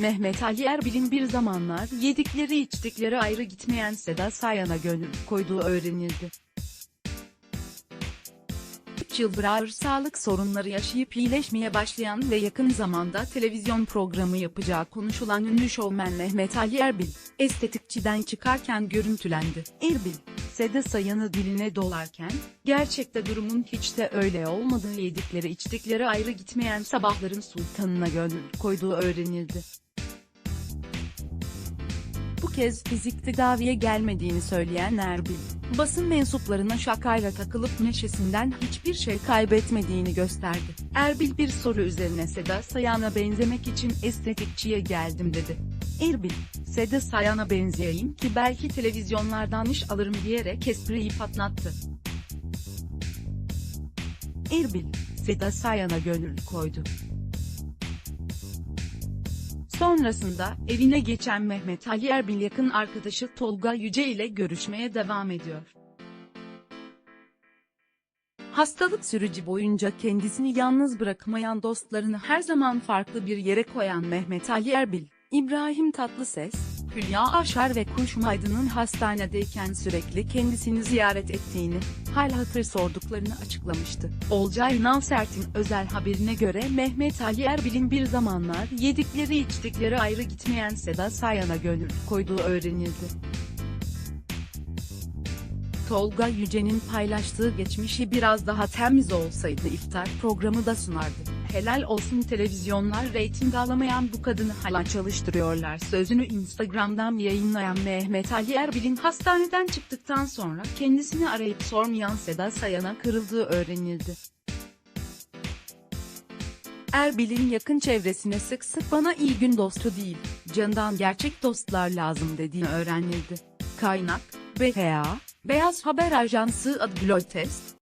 Mehmet Ali Erbil'in bir zamanlar yedikleri içtikleri ayrı gitmeyen Seda Sayan'a gönül koyduğu öğrenildi. 3 yıldır ağır sağlık sorunları yaşayıp iyileşmeye başlayan ve yakın zamanda televizyon programı yapacağı konuşulan ünlü şovmen Mehmet Ali Erbil, estetikçiden çıkarken görüntülendi. Erbil, Seda Sayan'ı diline dolarken, gerçekte durumun hiç de öyle olmadığı yedikleri içtikleri ayrı gitmeyen sabahların sultanına gönül koyduğu öğrenildi. Kez fizik tedaviye gelmediğini söyleyen Erbil, basın mensuplarına şakayla takılıp neşesinden hiçbir şey kaybetmediğini gösterdi. Erbil bir soru üzerine Seda Sayan'a benzemek için estetikçiye geldim dedi. Erbil, Seda Sayan'a benzeyeyim ki belki televizyonlardan iş alırım diyerek espriyi patlattı. Erbil, Seda Sayan'a gönül koydu. Sonrasında evine geçen Mehmet Ali Erbil yakın arkadaşı Tolga Yüce ile görüşmeye devam ediyor. Hastalık süreci boyunca kendisini yalnız bırakmayan dostlarını her zaman farklı bir yere koyan Mehmet Ali Erbil, İbrahim Tatlıses, Hülya Aşar ve Kuşum Aydın'ın hastanedeyken sürekli kendisini ziyaret ettiğini, hal hatır sorduklarını açıklamıştı. Olcay Navsert'in özel haberine göre Mehmet Ali Erbil'in bir zamanlar yedikleri içtikleri ayrı gitmeyen Seda Sayan'a gönül koyduğu öğrenildi. Tolga Yüce'nin paylaştığı geçmişi biraz daha temiz olsaydı iftar programı da sunardı. Helal olsun televizyonlar reyting alamayan bu kadını hala çalıştırıyorlar sözünü Instagram'dan yayınlayan Mehmet Ali Erbil'in hastaneden çıktıktan sonra kendisini arayıp sormayan Seda Sayan'a kırıldığı öğrenildi. Erbil'in yakın çevresine sık sık bana iyi gün dostu değil, candan gerçek dostlar lazım dediğini öğrenildi. Kaynak, BHA, Beyaz Haber Ajansı Adbloy Test,